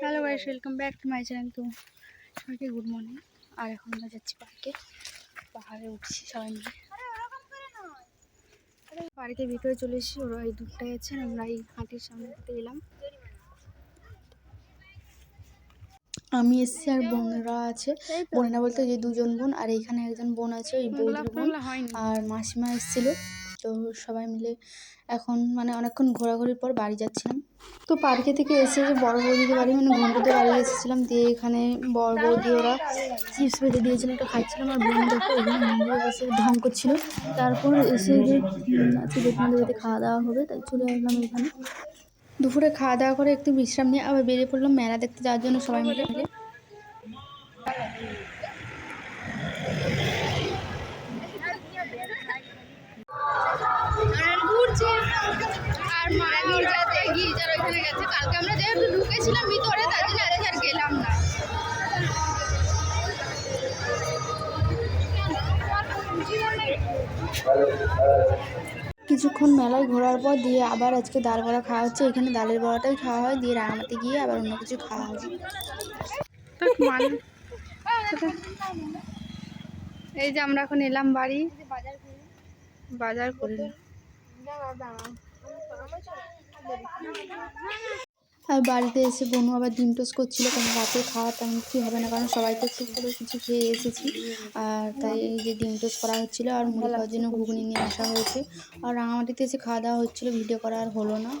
Hello guys welcome back to my channel তো সবাইকে good morning আর এখন আমরা যাচ্ছি পার্কে পাহাড়ে উঠছি সবাই মিলে। পার্কের ভিতরে চলে এসেছি ওরা এই দুটাই আছে। আমরা এই হাঁটির সামনে এলাম আমি এসেছি আর বোনরা আছে। বোনেরা বলতে যে দুজন বোন আর এইখানে একজন বোন আছে ওই বৌদির বোন। আর মাসিমা এসেছিল। তো সবাই মিলে এখন মানে অনেকক্ষণ ঘোরাঘুরির পর বাড়ি যাচ্ছিলাম। তো পার্কে থেকে এসে যে বড় বৌদিদের বাড়ি মানে ঘন্টুদের বাড়ি এসেছিলাম, দিয়ে এখানে বড় বৌদি ওরা চিপস বেঁধে দিয়েছিল, একটা খাচ্ছিলাম আর বোন দেখো ওখানে বসে ঢং করছিল। তারপর এসে যে আজকে বেতন খাওয়া দাওয়া হবে, তাই চলে আসলাম এখানে। দুপুরে খাওয়া দাওয়া করে একটু বিশ্রাম নিয়ে আবার বেরিয়ে পড়লাম মেলা দেখতে যাওয়ার জন্য সবাই মিলে মিলে আর গির্জার ওইখানে গেছে কালকে আমরা যেহেতু ঢুকেছিলাম ভিতরে তার জন্য আজ আর গেলাম না। কিছুক্ষণ মেলায় ঘোরার পর দিয়ে আবার আজকে ডাল বড়া খাওয়া হচ্ছে। এখানে ডালের বড়াটাই খাওয়া হয় দিয়ে রাঙামাটি গিয়ে আবার অন্য কিছু খাওয়া হবে। এই যে আমরা এখন এলাম বাড়ি। বাজার করলাম আর বাড়িতে এসে বনু আবার ডিম টোস্ট করছিল, কারণ রাতে খাওয়া তেমন কিছু হবে না, কারণ সবাই তো ঠিক করে কিছু খেয়ে এসেছি। আর তাই এই যে ডিম টোস্ট করা হচ্ছিল, আর মুড়ি খাওয়ার জন্য ঘুগনি নিয়ে আসা হয়েছে। আর রাঙামাটিতে এসে খাওয়া দাওয়া হচ্ছিল ভিডিও করা আর হলো না।